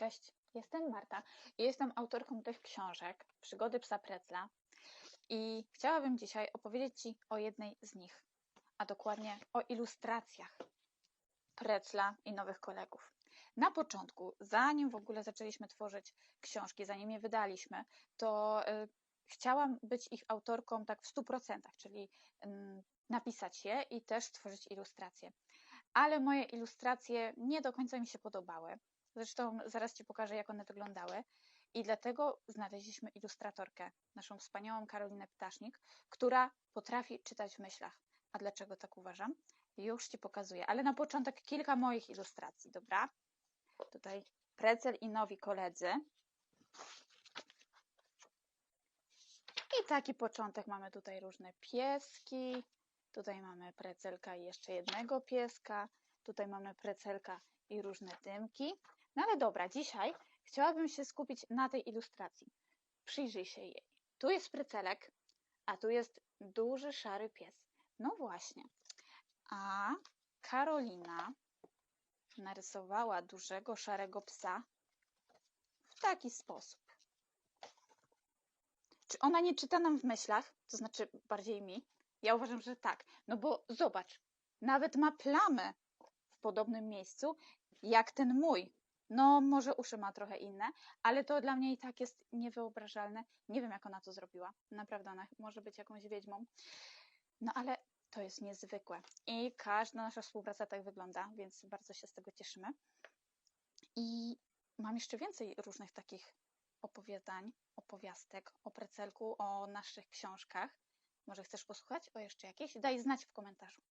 Cześć, jestem Marta i jestem autorką tych książek Przygody psa Precla i chciałabym dzisiaj opowiedzieć Ci o jednej z nich, a dokładnie o ilustracjach Precla i nowych kolegów. Na początku, zanim w ogóle zaczęliśmy tworzyć książki, zanim je wydaliśmy, to y, chciałam być ich autorką tak w 100%, czyli ym, napisać je i też stworzyć ilustracje. Ale moje ilustracje nie do końca mi się podobały. Zresztą zaraz Ci pokażę, jak one wyglądały. I dlatego znaleźliśmy ilustratorkę, naszą wspaniałą Karolinę Ptasznik, która potrafi czytać w myślach. A dlaczego tak uważam? Już Ci pokazuję. Ale na początek kilka moich ilustracji, dobra? Tutaj Precel i nowi koledzy. I taki początek mamy tutaj różne pieski. Tutaj mamy precelka i jeszcze jednego pieska. Tutaj mamy precelka i różne dymki. No ale dobra, dzisiaj chciałabym się skupić na tej ilustracji. Przyjrzyj się jej. Tu jest precelek, a tu jest duży szary pies. No właśnie. A Karolina narysowała dużego szarego psa w taki sposób. Czy ona nie czyta nam w myślach? To znaczy bardziej mi? Ja uważam, że tak. No bo zobacz, nawet ma plamy w podobnym miejscu jak ten mój. No, może uszy ma trochę inne, ale to dla mnie i tak jest niewyobrażalne. Nie wiem, jak ona to zrobiła. Naprawdę, ona może być jakąś wiedźmą. No, ale to jest niezwykłe. I każda nasza współpraca tak wygląda, więc bardzo się z tego cieszymy. I mam jeszcze więcej różnych takich opowiadań, opowiastek o precelku, o naszych książkach. Może chcesz posłuchać o jeszcze jakiejś? Daj znać w komentarzu.